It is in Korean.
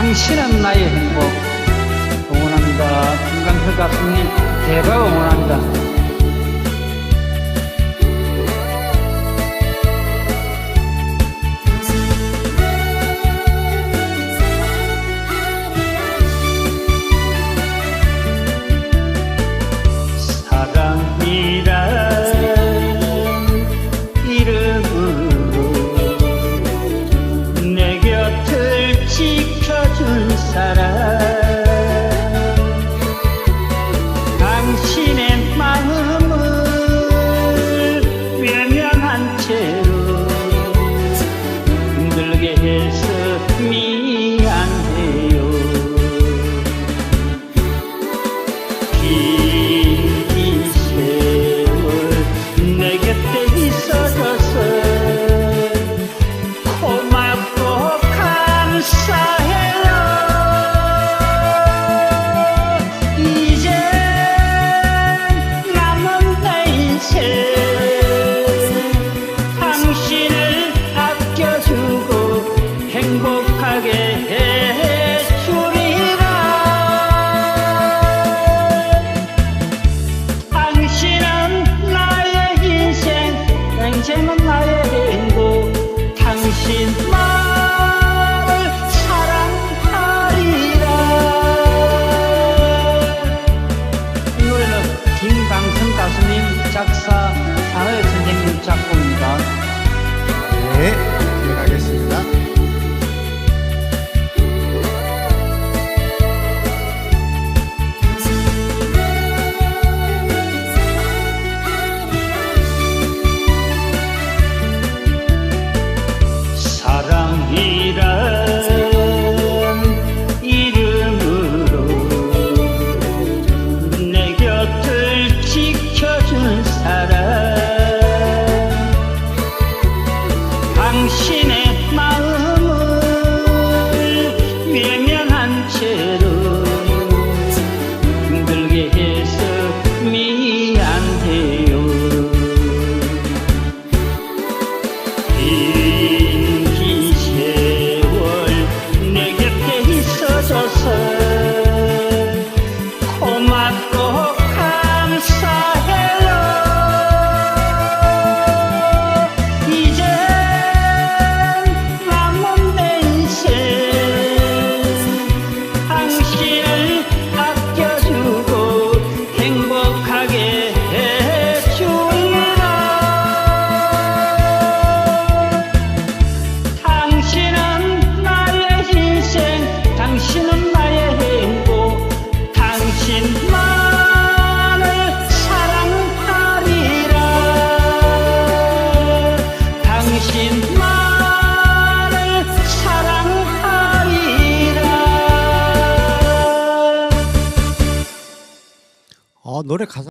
당신은 나의 행복. 응원합니다. 김강철 가수님, 제가 응원한다. 지낸 마음을 외면한 채로 힘들게 해서 미안해요. 어, 노래 가사